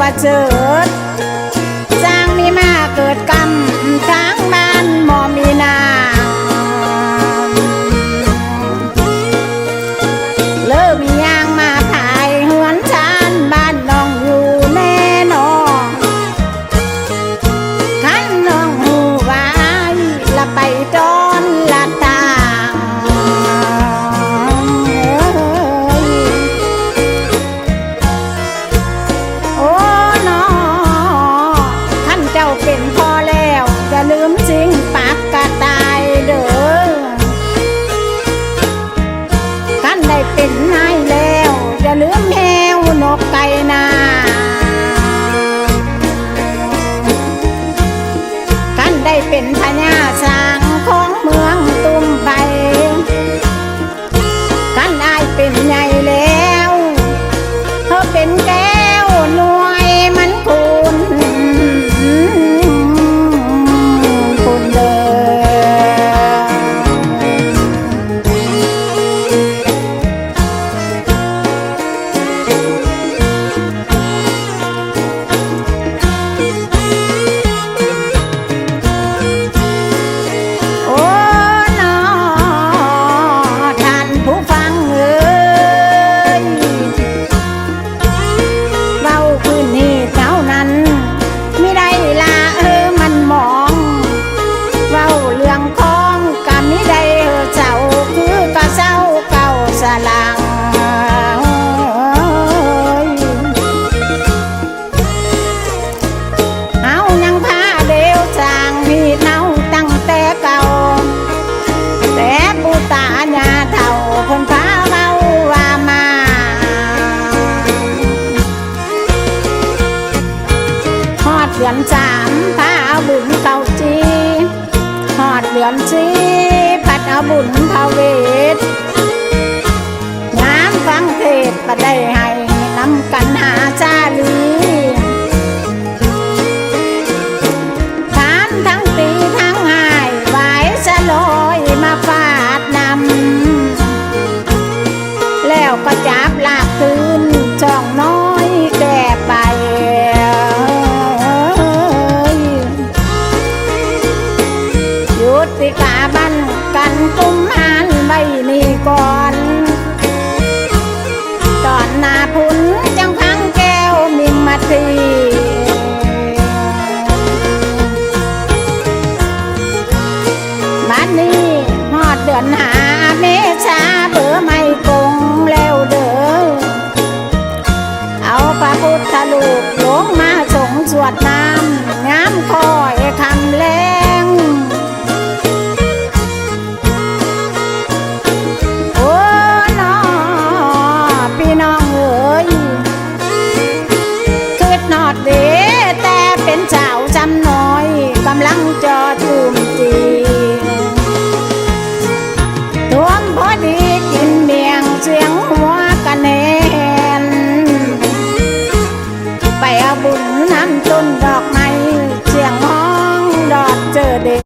ประเสริฐสร้างมีมาเกิดกรรมทา ญาเท่าคนฟ้าเมาว่ามาทอดเดือนสามพาอบุญเก่าจีทอดเดือนสี่พัดเอาบุญพาเวท บัดนี้หอดเดือนหาเมษาเบื่อไม่กงแล้วเด้อเอาพระพุทธลูกหลงมาสงสวดนา